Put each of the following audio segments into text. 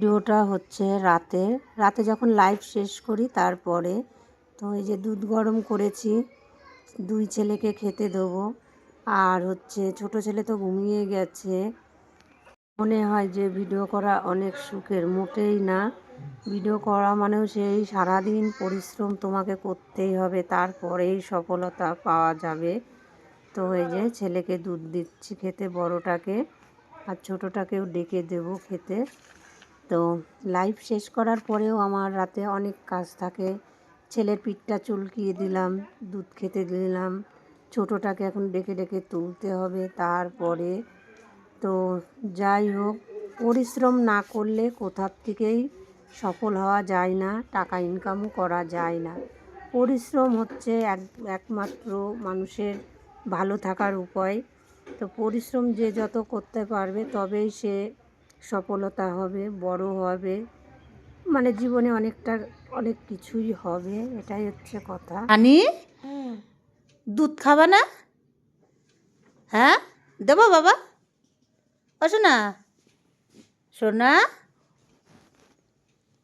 ভিডিওটা হচ্ছে রাতে রাতে যখন লাইভ শেষ করি তারপরে তো এই যে দুধ গরম করেছি, দুই ছেলেকে খেতে দেবো। আর হচ্ছে ছোট ছেলে তো ঘুমিয়ে গেছে। মনে হয় যে ভিডিও করা অনেক সুখের, মোটেই না। ভিডিও করা মানেও সেই সারাদিন পরিশ্রম তোমাকে করতেই হবে, তারপরেই সফলতা পাওয়া যাবে। তো এই যে ছেলেকে দুধ দিচ্ছি খেতে, বড়টাকে। আর ছোটোটাকেও ডেকে দেবো খেতে। তো লাইভ শেষ করার পরেও আমার রাতে অনেক কাজ থাকে। ছেলের পিঠটা চুলকিয়ে দিলাম, দুধ খেতে দিলাম, ছোটোটাকে এখন ডেকে ডেকে তুলতে হবে তারপরে। তো যাই হোক, পরিশ্রম না করলে কোথার থেকেই সফল হওয়া যায় না, টাকা ইনকামও করা যায় না। পরিশ্রম হচ্ছে এক, একমাত্র মানুষের ভালো থাকার উপায়। তো পরিশ্রম যে যত করতে পারবে তবেই সে সফলতা হবে বড় হবে। মানে জীবনে অনেকটা অনেক কিছুই হবে এটাই হচ্ছে কথা। আনি দুধ খাবা না? হ্যাঁ? দেবো বাবা। ও শোনা সোনা।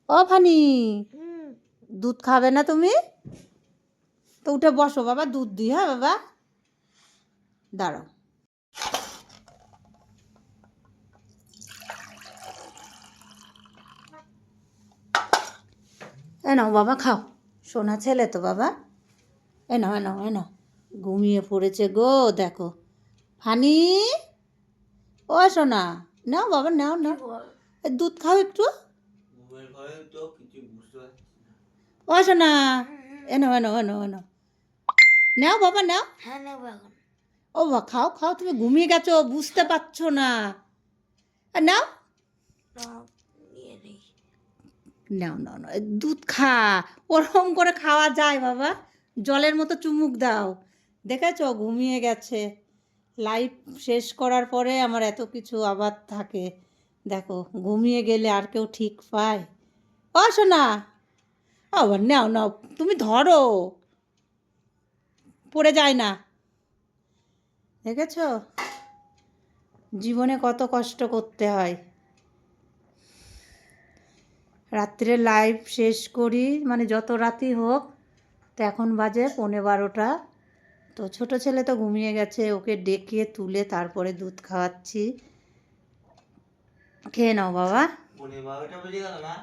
ও ফানি। দুধ খাবে না তুমি? তো উঠে বসো বাবা দুধ দিই হ্যাঁ বাবা? দাঁড়াও। এ নাও বাবা খাও। সোনা ছেলে তো বাবা। এ নাও এ নাও এ নাও। ঘুমিয়ে পড়েছে গো দেখো। ফানি ও সোনা নাও বাবা নাও নাও। দুধ খাও একটু। ও সোনা এ নাও এ নাও এ নাও এ নাও। নাও বাবা নাও। ও বা খাও খাও তুমি ঘুমিয়ে গেছো বুঝতে পারছ না। নাও। নাও নাও এ দুধ খা, ওরকম করে খাওয়া যায় বাবা। জলের মতো চুমুক দাও। দেখেছ? ঘুমিয়ে গেছে। লাইভ শেষ করার পরে আমার এত কিছু আবার থাকে। দেখো, ঘুমিয়ে গেলে আর কেউ ঠিক পায়? ও শোনা আবার নাও নাও, তুমি ধরো। পড়ে যায় না। দেখেছ? জীবনে কত কষ্ট করতে হয়। রাত্রে লাইভ শেষ করি মানে যত রাতি হোক তো এখন বাজে পৌনে বারোটা। তো ছোট ছেলে তো ঘুমিয়ে গেছে ওকে ডেকে তুলে তারপরে দুধ খাওয়াচ্ছি। খেয়ে নাও বাবা।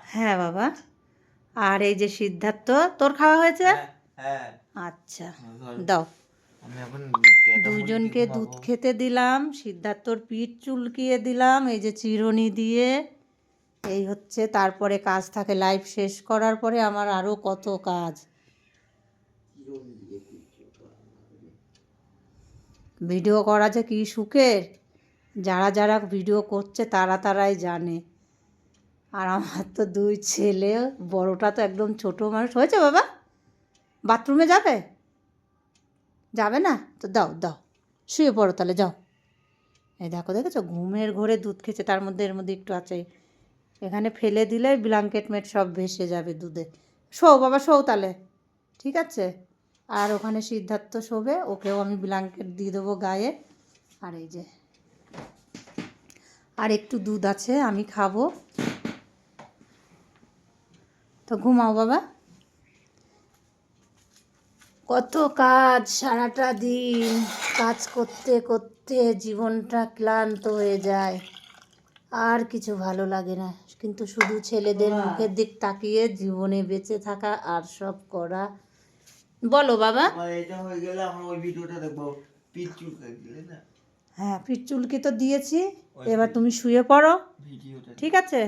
হ্যাঁ বাবা। আর এই যে সিদ্ধার্থ তোর খাওয়া হয়েছে? হ্যাঁ আচ্ছা দাও। দুজনকে দুধ খেতে দিলাম সিদ্ধার্থর পিঠ চুলকিয়ে দিলাম এই যে চিরুনি দিয়ে। এই হচ্ছে, তারপরে কাজ থাকে লাইভ শেষ করার পরে আমার আরও কত কাজ। ভিডিও করা যে কী সুখের, যারা যারা ভিডিও করছে তারা তারাই জানে। আর আমার তো দুই ছেলে, বড়টা তো একদম ছোট মানুষ। হয়েছে বাবা? বাথরুমে যাবে? যাবে না? তো দাও দাও, শুয়ে পড়ো তাহলে, যাও। এই দেখো, দেখেছ? ঘুমের ঘোরে দুধ খেয়েছে, তার মধ্যে, এর মধ্যে একটু আছে। এখানে ফেলে দিলে ব্ল্যাঙ্কেট মেট সব ভেসে যাবে দুধে। শো বাবা শো তাহলে ঠিক আছে? আর ওখানে সিদ্ধার্থ শোবে, ওকেও আমি ব্ল্যাঙ্কেট দিয়ে দেবো গায়ে। আর এই যে। আর একটু দুধ আছে, আমি খাব। তো ঘুমাও বাবা। কত কাজ সারাটা দিন। কাজ করতে করতে জীবনটা ক্লান্ত হয়ে যায়। আর কিছু ভালো লাগে না। কিন্তু শুধু ছেলেদের মুখের দিক তাকিয়ে জীবনে বেঁচে থাকা আর সব করা। বলো বাবা। এটা হয়ে গেলে আমরা ওই ভিডিওটা দেখব। পিচ চুলকাই দিলে না? হ্যাঁ পিঠ চুলকে তো দিয়েছি। এবার তুমি শুয়ে পড়ো। ঠিক আছে?